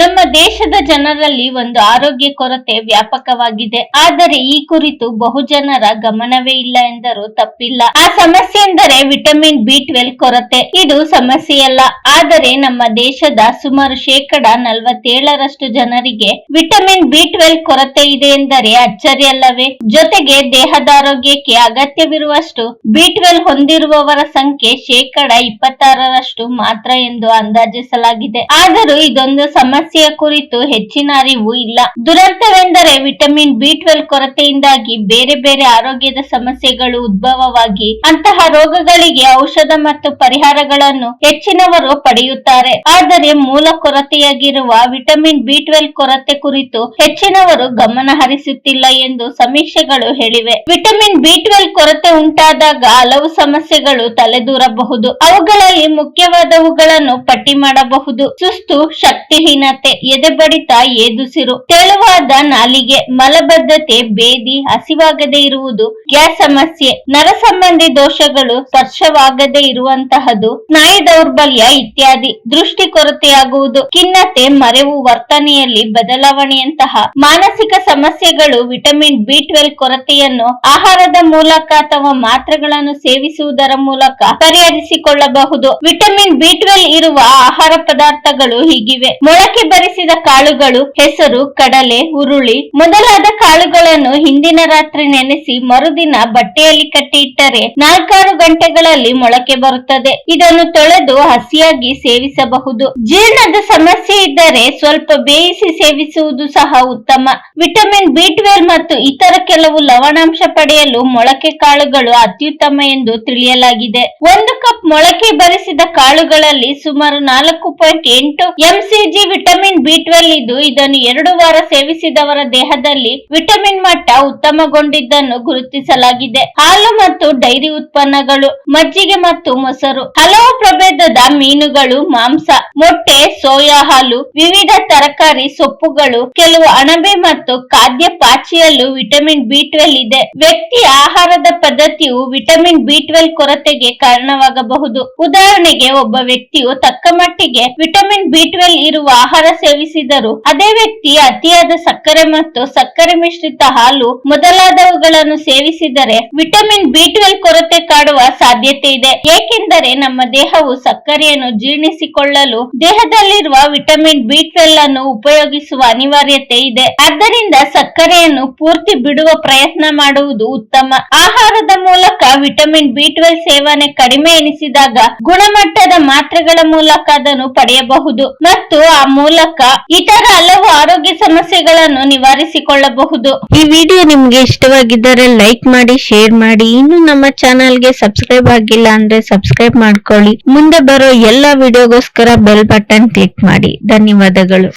ನಮ್ಮ ದೇಶದ ಜನರಲ್ಲಿ ಒಂದು ಆರೋಗ್ಯ ಕೊರತೆ ವ್ಯಾಪಕವಾಗಿದೆ. ಆದರೆ ಈ ಕುರಿತು ಬಹುಜನರ ಗಮನವೇ ಇಲ್ಲ ಎಂದರೂ ತಪ್ಪಿಲ್ಲ. ಆ ಸಮಸ್ಯೆ ಎಂದರೆ ವಿಟಮಿನ್ ಬಿ ಟ್ವೆಲ್ ಕೊರತೆ. ಇದು ಸಮಸ್ಯೆಯಲ್ಲ. ಆದರೆ ನಮ್ಮ ದೇಶದ ಸುಮಾರು ಶೇಕಡ ನಲವತ್ತೇಳರಷ್ಟು ಜನರಿಗೆ ವಿಟಮಿನ್ ಬಿ ಟ್ವೆಲ್ ಕೊರತೆ ಇದೆ ಎಂದರೆ ಅಚ್ಚರಿಯಲ್ಲವೇ ಜೊತೆಗೆ ದೇಹದ ಆರೋಗ್ಯಕ್ಕೆ ಅಗತ್ಯವಿರುವಷ್ಟು ಬಿ ಟ್ವೆಲ್ ಹೊಂದಿರುವವರ ಸಂಖ್ಯೆ ಶೇಕಡ ಇಪ್ಪತ್ತಾರರಷ್ಟು ಮಾತ್ರ ಎಂದು ಅಂದಾಜಿಸಲಾಗಿದೆ. ಆದರೂ ಇದೊಂದು ಸಮಸ್ಯೆಯ ಕುರಿತು ಹೆಚ್ಚಿನ ಅರಿವು ಇಲ್ಲ. ದುರಂತವೆಂದರೆ ವಿಟಮಿನ್ ಬಿ ಟ್ವೆಲ್ ಕೊರತೆಯಿಂದಾಗಿ ಬೇರೆ ಬೇರೆ ಆರೋಗ್ಯದ ಸಮಸ್ಯೆಗಳು ಉದ್ಭವವಾಗಿ ಅಂತಹ ರೋಗಗಳಿಗೆ ಔಷಧ ಮತ್ತು ಪರಿಹಾರಗಳನ್ನು ಹೆಚ್ಚಿನವರು ಪಡೆಯುತ್ತಾರೆ. ಆದರೆ ಮೂಲ ಕೊರತೆಯಾಗಿರುವ ವಿಟಮಿನ್ ಬಿ ಟ್ವೆಲ್ ಕೊರತೆ ಕುರಿತು ಹೆಚ್ಚಿನವರು ಗಮನ ಹರಿಸುತ್ತಿಲ್ಲ ಎಂದು ಸಮೀಕ್ಷೆಗಳು ಹೇಳಿವೆ. ವಿಟಮಿನ್ ಬಿ ಟ್ವೆಲ್ ಕೊರತೆ ಉಂಟಾದಾಗ ಹಲವು ಸಮಸ್ಯೆಗಳು ತಲೆದೂರಬಹುದು. ಅವುಗಳಲ್ಲಿ ಮುಖ್ಯವಾದವುಗಳನ್ನು ಪಟ್ಟಿ ಮಾಡಬಹುದು. ಸುಸ್ತು, ಶಕ್ತಿಹೀನತೆ ಎದೆ ಬಡಿತ ಏದುಸಿರು ತೆಳುವಾದ ನಾಲಿಗೆ ಮಲಬದ್ಧತೆ ಬೇದಿ ಹಸಿವಾಗದೇ ಇರುವುದು ಗ್ಯಾಸ್ ಸಮಸ್ಯೆ. ನರ ಸಂಬಂಧಿ ದೋಷಗಳು ಸ್ಪರ್ಶವಾಗದೇ ಇರುವಂತಹದು ಸ್ನಾಯು ದೌರ್ಬಲ್ಯ ಇತ್ಯಾದಿ. ದೃಷ್ಟಿ ಕೊರತೆಯಾಗುವುದು ಖಿನ್ನತೆ ಮರೆವು ವರ್ತನೆಯಲ್ಲಿ ಬದಲಾವಣೆಯಂತಹ ಮಾನಸಿಕ ಸಮಸ್ಯೆಗಳು ವಿಟಮಿನ್ ಬಿ ಟ್ವೆಲ್ ಕೊರತೆಯನ್ನು ಆಹಾರದ ಮೂಲಕ ಅಥವಾ ಮಾತ್ರೆಗಳನ್ನು ಸೇವಿಸುವುದರ ಮೂಲಕ ಪರಿಹರಿಸಿಕೊಳ್ಳಬಹುದು. ವಿಟಮಿನ್ ಬಿ ಟ್ವೆಲ್ ಇರುವ ಆಹಾರ ಪದಾರ್ಥಗಳು ಹೀಗಿವೆ. ಮೊಳಕೆ ಬರಿಸಿದ ಕಾಳುಗಳು, ಹೆಸರು, ಕಡಲೆ, ಹುರುಳಿ ಮೊದಲಾದ ಕಾಳುಗಳನ್ನು ಹಿಂದಿನ ರಾತ್ರಿ ನೆನೆಸಿ ಮರುದಿನ ಬಟ್ಟೆಯಲ್ಲಿ ಕಟ್ಟಿ ಇಟ್ಟರೆ ನಾಲ್ಕಾರು ಗಂಟೆಗಳಲ್ಲಿ ಮೊಳಕೆ ಬರುತ್ತದೆ. ಇದನ್ನು ತೊಳೆದು ಹಸಿಯಾಗಿ ಸೇವಿಸಬಹುದು. ಜೀರ್ಣದ ಸಮಸ್ಯೆ ಇದ್ದರೆ ಸ್ವಲ್ಪ ಬೇಯಿಸಿ ಸೇವಿಸುವುದು ಸಹ ಉತ್ತಮ. ವಿಟಮಿನ್ ಬಿ ಮತ್ತು ಇತರ ಕೆಲವು ಲವಣಾಂಶ ಪಡೆಯಲು ಮೊಳಕೆ ಕಾಳುಗಳು ಅತ್ಯುತ್ತಮ ಎಂದು ತಿಳಿಯಲಾಗಿದೆ. ಒಂದು ಕಪ್ ಮೊಳಕೆ ಬರಿಸಿದ ಕಾಳುಗಳಲ್ಲಿ ಸುಮಾರು ನಾಲ್ಕು ಪಾಯಿಂಟ್ ಎಂಟು ಎಂಸಿಜಿ ವಿಟಮಿನ್ ಬಿ ಟ್ವೆಲ್ ಇದ್ದು ಇದನ್ನು ಎರಡು ವಾರ ಸೇವಿಸಿದವರ ದೇಹದಲ್ಲಿ ವಿಟಮಿನ್ ಮಟ್ಟ ಉತ್ತಮಗೊಂಡಿದ್ದನ್ನು ಗುರುತಿಸಲಾಗಿದೆ. ಹಾಲು ಮತ್ತು ಡೈರಿ ಉತ್ಪನ್ನಗಳು, ಮಜ್ಜಿಗೆ ಮತ್ತು ಮೊಸರು, ಹಲವು ಪ್ರಭೇದದ ಮೀನುಗಳು, ಮಾಂಸ, ಮೊಟ್ಟೆ, ಸೋಯಾ ಹಾಲು, ವಿವಿಧ ತರಕಾರಿ ಸೊಪ್ಪುಗಳು, ಕೆಲವು ಅಣಬೆ ಮತ್ತು ಖಾದ್ಯ ಪಾಚಿಯಲ್ಲೂ ವಿಟಮಿನ್ ಬಿ ಟ್ವೆಲ್ ಇದೆ. ವ್ಯಕ್ತಿಯ ಆಹಾರದ ಪದ್ಧತಿಯು ವಿಟಮಿನ್ ಬಿ ಟ್ವೆಲ್ ಕೊರತೆಗೆ ಕಾರಣವಾಗಬಹುದು. ಉದಾಹರಣೆಗೆ, ಒಬ್ಬ ವ್ಯಕ್ತಿಯು ತಕ್ಕ ಮಟ್ಟಿಗೆ ವಿಟಮಿನ್ ಬಿ ಟ್ವೆಲ್ ಇರುವ ಆಹಾರ ಸೇವಿಸಿದರು. ಅದೇ ವ್ಯಕ್ತಿ ಅತಿಯಾದ ಸಕ್ಕರೆ ಮತ್ತು ಸಕ್ಕರೆ ಮಿಶ್ರಿತ ಹಾಲು ಮೊದಲಾದವುಗಳನ್ನು ಸೇವಿಸಿದರೆ ವಿಟಮಿನ್ ಬಿ ಟ್ವೆಲ್ ಕೊರತೆ ಕಾಡುವ ಸಾಧ್ಯತೆ ಇದೆ. ಏಕೆಂದರೆ ನಮ್ಮ ದೇಹವು ಸಕ್ಕರೆಯನ್ನು ಜೀರ್ಣಿಸಿಕೊಳ್ಳಲು ದೇಹದಲ್ಲಿರುವ ವಿಟಮಿನ್ ಬಿ ಟ್ವೆಲ್ ಅನ್ನು ಉಪಯೋಗಿಸುವ ಅನಿವಾರ್ಯತೆ ಇದೆ. ಆದ್ದರಿಂದ ಸಕ್ಕರೆಯನ್ನು ಪೂರ್ತಿ ಬಿಡುವ ಪ್ರಯತ್ನ ಮಾಡುವುದು ಉತ್ತಮ. ಆಹಾರದ ಮೂಲಕ ವಿಟಮಿನ್ ಬಿ ಟ್ವೆಲ್ ಸೇವನೆ ಕಡಿಮೆ ಎನಿಸಿದಾಗ ಗುಣಮಟ್ಟದ ಮಾತ್ರೆಗಳ ಮೂಲಕ ಅದನ್ನು ಪಡೆಯಬಹುದು. ಮತ್ತು ಆ ಮೂಲಕ ಇತರ ಹಲವು ಆರೋಗ್ಯ ಸಮಸ್ಯೆಗಳನ್ನು ನಿವಾರಿಸಿಕೊಳ್ಳಬಹುದು. ಈ ವಿಡಿಯೋ ನಿಮ್ಗೆ ಇಷ್ಟವಾಗಿದ್ದರೆ ಲೈಕ್ ಮಾಡಿ, ಶೇರ್ ಮಾಡಿ. ಇನ್ನು ನಮ್ಮ ಚಾನಲ್ಗೆ ಸಬ್ಸ್ಕ್ರೈಬ್ ಆಗಿಲ್ಲ ಅಂದ್ರೆ ಸಬ್ಸ್ಕ್ರೈಬ್ ಮಾಡ್ಕೊಳ್ಳಿ. ಮುಂದೆ ಬರೋ ಎಲ್ಲಾ ವಿಡಿಯೋಗೋಸ್ಕರ ಬೆಲ್ ಬಟನ್ ಕ್ಲಿಕ್ ಮಾಡಿ. ಧನ್ಯವಾದಗಳು.